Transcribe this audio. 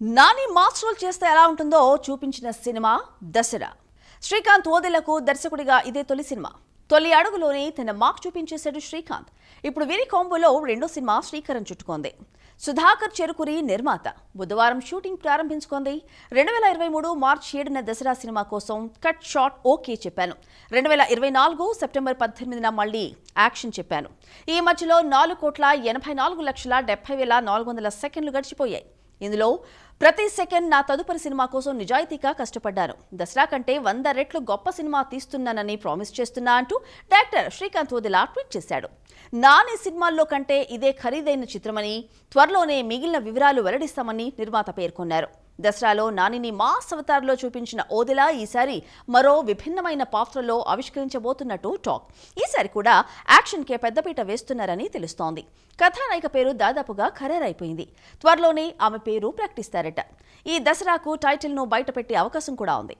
Nani mass role చేస్తే ఎలా ఉంటుందో చూపించిన సినిమా దసరా. శ్రీకాంత్ ఓదెలకు దర్శకుడిగా ఇదే తొలి సినిమా. తొలి అడుగులోనే తన మార్క్ చూపించేశాడు శ్రీకాంత్. ఇప్పుడు వీరి కాంబోలో రెండో సినిమా శ్రీకరం చుట్టుకుంది. సుధాకర్ చెరుకురి నిర్మాత. బుధవారం షూటింగ్ ప్రారంభించుకుంది. రెండు వేల ఇరవై మూడు మార్చి ఏడున దసరా సినిమా కోసం కట్ షాట్ ఓకే చెప్పాను. రెండు వేల ఇరవై నాలుగు సెప్టెంబర్ పద్దెనిమిదిన మళ్ళీ యాక్షన్ చెప్పాను. ఈ మధ్యలో నాలుగు కోట్ల ఎనభై నాలుగు లక్షల డెబ్బై వేల నాలుగు వందల సెకండ్లు గడిచిపోయాయి. ఇందులో ప్రతి సెకండ్ నా తదుపరి సినిమా కోసం నిజాయితీగా కష్టపడ్డాను. దసరా కంటే వంద రెట్లు గొప్ప సినిమా తీస్తున్నానని ప్రామిస్ చేస్తున్నా అంటూ డైరెక్టర్ శ్రీకాంత్ వదిలా ట్వీట్ చేశాడు. నాని సినిమాల్లో కంటే ఇదే ఖరీదైన చిత్రమని త్వరలోనే మిగిలిన వివరాలు వెల్లడిస్తామని నిర్మాత పేర్కొన్నారు. దసరాలో నానిని మాస్ అవతార్లో చూపించిన ఓదిలా ఈసారి మరో విభిన్నమైన పాత్రలో ఆవిష్కరించబోతున్నట్టు టాక్. ఈసారి కూడా యాక్షన్కే పెద్దపీట వేస్తున్నారని తెలుస్తోంది. కథానాయిక పేరు దాదాపుగా ఖరారైపోయింది. త్వరలోనే ఆమె పేరు ప్రకటిస్తారట. ఈ దసరాకు టైటిల్ను బయటపెట్టే అవకాశం కూడా ఉంది.